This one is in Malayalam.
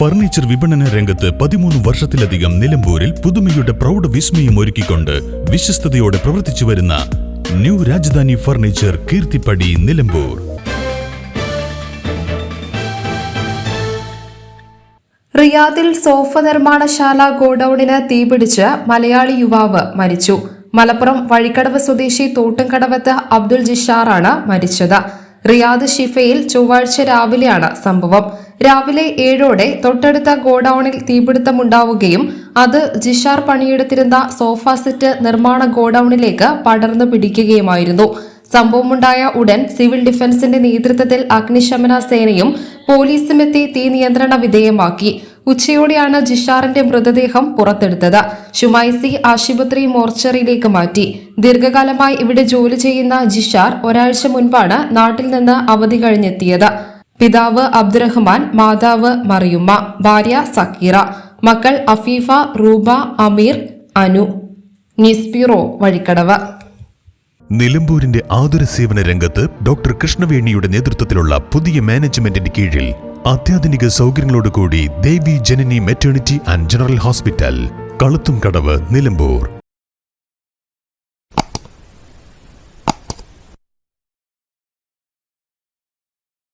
ഫർണിച്ചർ വിപണന രംഗത്ത് പതിമൂന്ന് വർഷത്തിലധികം നിലമ്പൂരിൽ പുതുമയുടെ പ്രൗഢ വിസ്മയം ഒരുക്കിക്കൊണ്ട് വിശ്വസ്തയോടെ പ്രവർത്തിച്ചു വരുന്ന ന്യൂ രാജധാനി ഫർണിച്ചർ കീർത്തിപ്പടി നിലമ്പൂർ. റിയാദിൽ സോഫ നിർമ്മാണശാല ഗോഡൌണിന് തീപിടിച്ച് മലയാളി യുവാവ് മരിച്ചു. മലപ്പുറം വഴിക്കടവ് സ്വദേശി തോട്ടുംകടവത്ത് അബ്ദുൽ ജിഷാറാണ് മരിച്ചത്. റിയാദ് ഷിഫയിൽ ചൊവ്വാഴ്ച രാവിലെയാണ് സംഭവം. രാവിലെ ഏഴോടെ തൊട്ടടുത്ത ഗോഡൌണിൽ തീപിടുത്തമുണ്ടാവുകയും അത് ജിഷാർ പണിയെടുത്തിരുന്ന സോഫ സെറ്റ് നിർമ്മാണ ഗോഡൌണിലേക്ക് പടർന്നു പിടിക്കുകയുമായിരുന്നു. സംഭവമുണ്ടായ ഉടൻ സിവിൽ ഡിഫൻസിന്റെ നേതൃത്വത്തിൽ അഗ്നിശമന സേനയും പോലീസും എത്തി തീ നിയന്ത്രണ വിധേയമാക്കി. ഉച്ചയോടെയാണ് ജിഷാറിന്റെ മൃതദേഹം പുറത്തെടുത്തത്. ഷുമൈസി ആശുപത്രി മോർച്ചറിയിലേക്ക് മാറ്റി. ദീർഘകാലമായി ഇവിടെ ജോലി ചെയ്യുന്ന ജിഷാർ ഒരാഴ്ച മുൻപാണ് നാട്ടിൽ നിന്ന് അവധി കഴിഞ്ഞെത്തിയത്. പിതാവ് അബ്ദുറഹ്മാൻ മാതാവ് മറിയുമ്മ ഭാര്യ സക്കീറ മക്കൾ അഫീഫ റൂബ അമീർ അനു. ന്യൂസ് വഴിക്കടവ്. നിലമ്പൂരിന്റെ ആതുര സേവന രംഗത്ത് ഡോക്ടർ കൃഷ്ണവേണിയുടെ നേതൃത്വത്തിലുള്ള പുതിയ മാനേജ്മെന്റിന്റെ കീഴിൽ അത്യാധുനിക സൗകര്യങ്ങളോടുകൂടി Devi Janani maternity and general hospital Kaluthum Kadavu Nilambur.